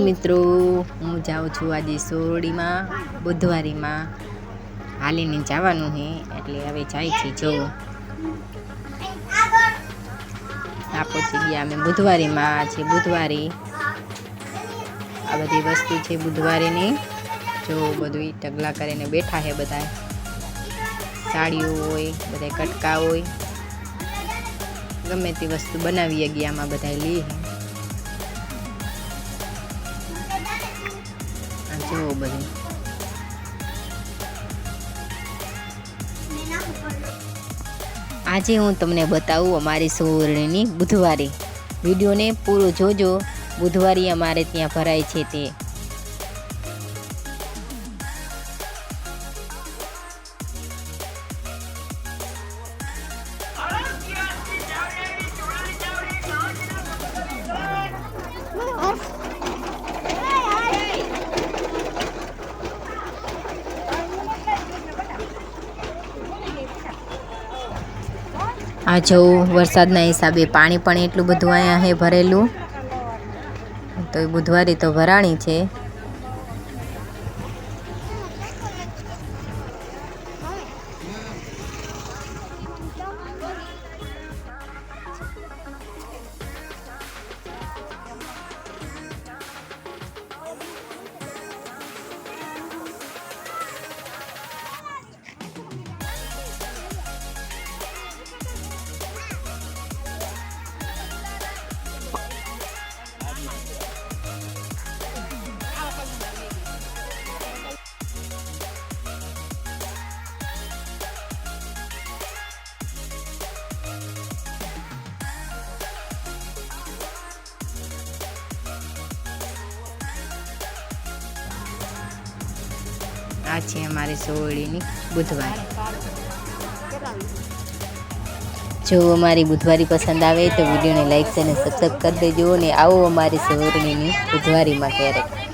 મિત્રો, હું જાઉં છું આજે સોરડીમાં, બુધવારીમાં. હાલીને જવાનું છે એટલે હવે જાય છે, જો. આ પહોંચી ગયા અમે બુધવારીમાં છે બુધવારી. આ બધી વસ્તુ છે બુધવારીની. જો બધું ટગલા કરીને બેઠા છે બધા સાડીઓ હોય બધા કટકા હોય. ગમે તે વસ્તુ બનાવી ગયા આમાં બધા લે. આ બધું આજે હું તમને બતાવું અમારી સુવર્ણની બુધવારી. વિડીયોને પૂરો જોજો. બુધવારી અમારે ત્યાં ભરાય છે તે. આ જવું વરસાદના હિસાબે પાણી પણ એટલું બધું અહીંયા હે ભરેલું. તો એ બુધવારે તો ભરાણી છે. આ છે અમારી સોળીની બુધવારી. જો અમારી બુધવારી પસંદ આવે તો વિડીયોને લાઈક અને સબસ્ક્રાઈબ કરી દેજો અને આવો અમારી સોરણીની બુધવારીમાં ક્યારેક